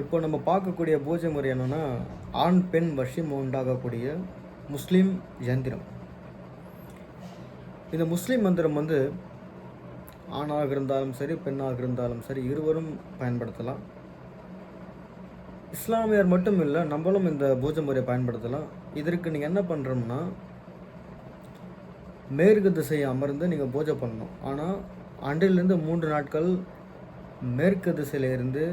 இப்போ நம்ம பார்க்கக்கூடிய பூஜை முறை என்னென்னா ஆண் பெண் வசியம் உண்டாகக்கூடிய முஸ்லீம் யந்திரம். இந்த முஸ்லீம் மந்திரம் வந்து ஆணாக இருந்தாலும் சரி பெண்ணாக இருந்தாலும் சரி இருவரும் பயன்படுத்தலாம். இஸ்லாமியர் மட்டும் இல்லை நம்மளும் இந்த பூஜை முறையை பயன்படுத்தலாம். இதற்கு நீங்கள் என்ன பண்ணுறோம்னா மேற்கு திசையை அமர்ந்து நீங்கள் பூஜை பண்ணணும். ஆனால் அன்றிலிருந்து மூன்று நாட்கள் மேற்கு திசையிலிருந்து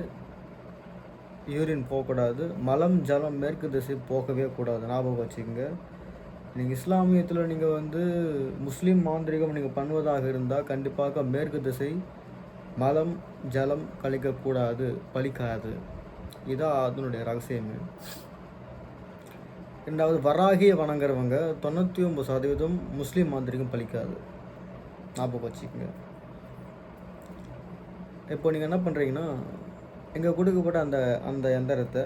யூரின் போகக்கூடாது மலம் ஜலம் மேற்கு திசை போகவே கூடாது. ஞாபகம் வச்சுக்கோங்க. நீங்கள் இஸ்லாமியத்தில் நீங்கள் வந்து முஸ்லீம் மாந்திரிகம் நீங்கள் பண்ணுவதாக இருந்தால் கண்டிப்பாக மேற்கு திசை மலம் ஜலம் கழிக்கக்கூடாது பலிக்காது இதான் அதனுடைய ரகசியமே. ரெண்டாவது வராகியை வணங்குறவங்க தொண்ணூற்றி ஒம்பது சதவீதம் முஸ்லீம் மாந்திரிகம் பலிக்காது ஞாபகம் வச்சுக்கோங்க. இப்போ நீங்கள் என்ன பண்ணுறீங்கன்னா இங்கே கொடுக்கப்பட்ட அந்த அந்த எந்திரத்தை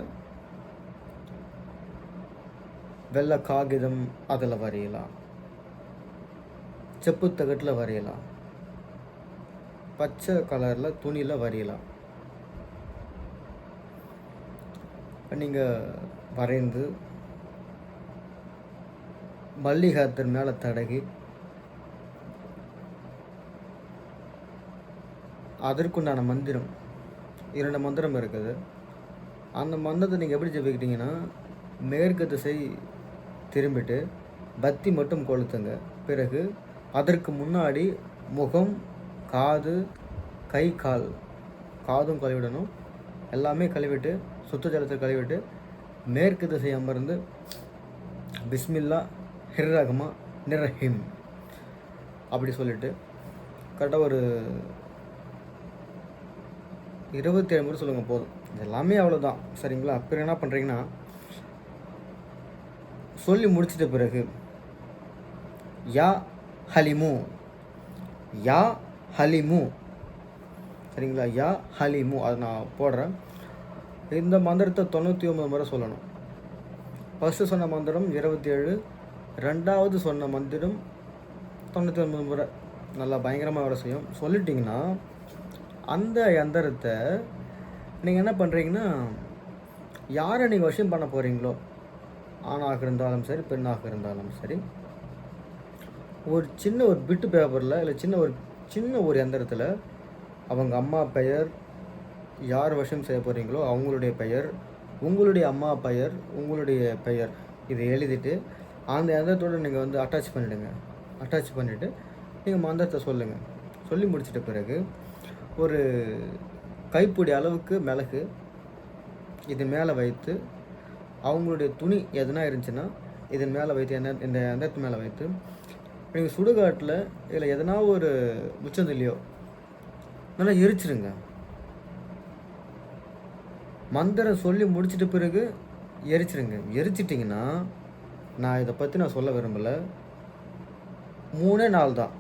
வெள்ளை காகிதம் அதில் வரையலாம். செப்பு தகட்டில் வரையலாம். பச்சை கலரில் துணியில் வரையலாம். நீங்கள் வரைந்து மல்லிகாத்தின் மேலே தடகி அதற்குண்டான மந்திரம் இரண்டு மந்திரம் இருக்குது. அந்த மந்திரத்தை நீங்கள் எப்படி ஜெபிக்கிட்டீங்கன்னா மேற்கு திசை திரும்பிட்டு பத்தி மட்டும் கொளுத்துங்க. பிறகு அதற்கு முன்னாடி முகம் காது கை கால் காதும் கழுவிடணும். எல்லாமே கழுவிட்டு சுத்த ஜலத்தை கழுவிட்டு மேற்கு திசை அமர்ந்து பிஸ்மில்லா ஹிர்ரகமா நிர்ரஹிம். அப்படி சொல்லிட்டு கரெக்டாக ஒரு இருபத்தி ஏழு முறை சொல்லுங்கள் போதும். எல்லாமே அவ்வளோதான் சரிங்களா? அப்புறம் என்ன பண்ணுறீங்கன்னா சொல்லி முடிச்சிட்ட பிறகு யா ஹலிமு. யா ஹலிமு. சரிங்களா? யா ஹலிமு. அதை நான் போடுறேன். இந்த மந்திரத்தை தொண்ணூற்றி ஒம்பது முறை சொல்லணும். ஃபஸ்ட்டு சொன்ன மந்திரம் இருபத்தி ஏழு ரெண்டாவது சொன்ன மந்திரம் தொண்ணூற்றி ஒன்பது முறை. நல்லா பயங்கரமாக வேலை செய்யும். சொல்லிட்டிங்கன்னா அந்த யந்திரத்தை நீங்கள் என்ன பண்ணுறீங்கன்னா யாரை நீங்கள் விஷயம் பண்ண போகிறீங்களோ ஆணாக இருந்தாலும் சரி பெண்ணாக இருந்தாலும் சரி ஒரு சின்ன ஒரு பிட்டு பேப்பரில் இல்லை சின்ன ஒரு சின்ன ஒரு எந்திரத்தில் அவங்க அம்மா பெயர் யார் விஷயம் செய்ய போகிறீங்களோ அவங்களுடைய பெயர் உங்களுடைய அம்மா பெயர் உங்களுடைய பெயர் இதை எழுதிட்டு அந்த எந்திரத்தோடு நீங்கள் வந்து அட்டாச் பண்ணிவிடுங்க அட்டாச் பண்ணிவிட்டு நீங்கள் மந்திரத்தை சொல்லுங்கள் சொல்லி முடிச்சிட்ட பிறகு ஒரு கைப்பிடி அளவுக்கு மிளகு இது மேலே வைத்து அவங்களுடைய துணி எதுனா இருந்துச்சுன்னா இதன் மேலே வைத்து என்ன இந்த எந்த மேலே வைத்து. நீங்கள் சுடுகாட்டில் இதில் எதனா ஒரு உச்சந்திலையோ நல்லா எரிச்சிருங்க. மந்திரம் சொல்லி முடிச்சிட்ட பிறகு எரிச்சிருங்க. எரிச்சிட்டிங்கன்னா நான் இதை பற்றி நான் சொல்ல விரும்பலை. மூணே நாள் தான்.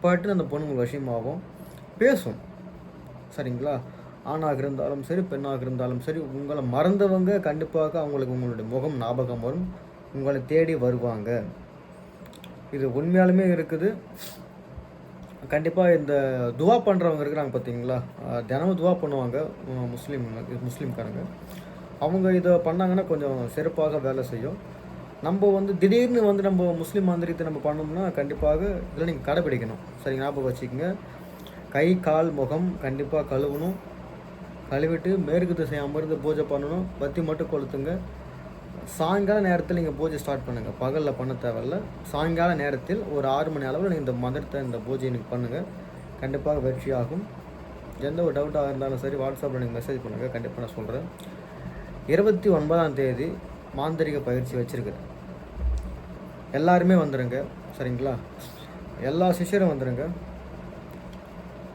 பட்டு அந்த பொண்ணுங்க விஷயமாகும். பேசும். சரிங்களா? ஆணாக இருந்தாலும் சரி பெண்ணாக இருந்தாலும் சரி உங்களை மறந்தவங்க கண்டிப்பாக அவங்களுக்கு உங்களுடைய முகம் ஞாபகம் வரும். உங்களை தேடி வருவாங்க. இது உண்மையாலுமே இருக்குது. கண்டிப்பாக இந்த துவா பண்ணுறவங்க இருக்கிறாங்க பார்த்தீங்களா தினமும் துவா பண்ணுவாங்க முஸ்லீம் முஸ்லீம்காரங்க. அவங்க இதை பண்ணாங்கன்னா கொஞ்சம் சிறப்பாக வேலை செய்யும். நம்ம வந்து திடீர்னு வந்து நம்ம முஸ்லீம் மந்திரத்தை நம்ம பண்ணோம்னா கண்டிப்பாக இதில் நீங்கள் கடைப்பிடிக்கணும் சரி ஞாபகம் வச்சுக்கோங்க. கை கால் முகம் கண்டிப்பாக கழுவணும். கழுவிட்டு மேற்கு திசை அமர்ந்து பூஜை பண்ணணும். பத்தி மட்டும் கொளுத்துங்க. சாயங்கால நேரத்தில் நீங்கள் பூஜை ஸ்டார்ட் பண்ணுங்கள் பகலில் பண்ண தேவையில்ல. சாயங்கால நேரத்தில் ஒரு ஆறு மணி அளவில் நீங்கள் இந்த மந்திரத்தை இந்த பூஜை நீங்கள் பண்ணுங்கள் கண்டிப்பாக வெற்றியாகும். எந்த ஒரு டவுட்டாக இருந்தாலும் சரி வாட்ஸ்அப்பில் நீங்கள் மெசேஜ் பண்ணுங்கள் கண்டிப்பாக நான் சொல்கிறேன் இருபத்தி ஒன்பதாம் தேதி மாந்திரிக பயிற்சி வச்சுருக்கிறேன் எல்லாருமே வந்துடுங்க சரிங்களா? எல்லா சிஷ்யரும் வந்துடுங்க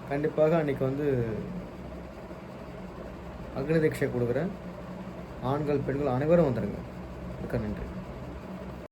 கண்டிப்பாக அன்றைக்கி வந்து அக்னி தீட்சை கொடுக்குறேன். ஆண்கள் பெண்கள் அனைவரும் வந்துடுங்க மிக்க நன்றி.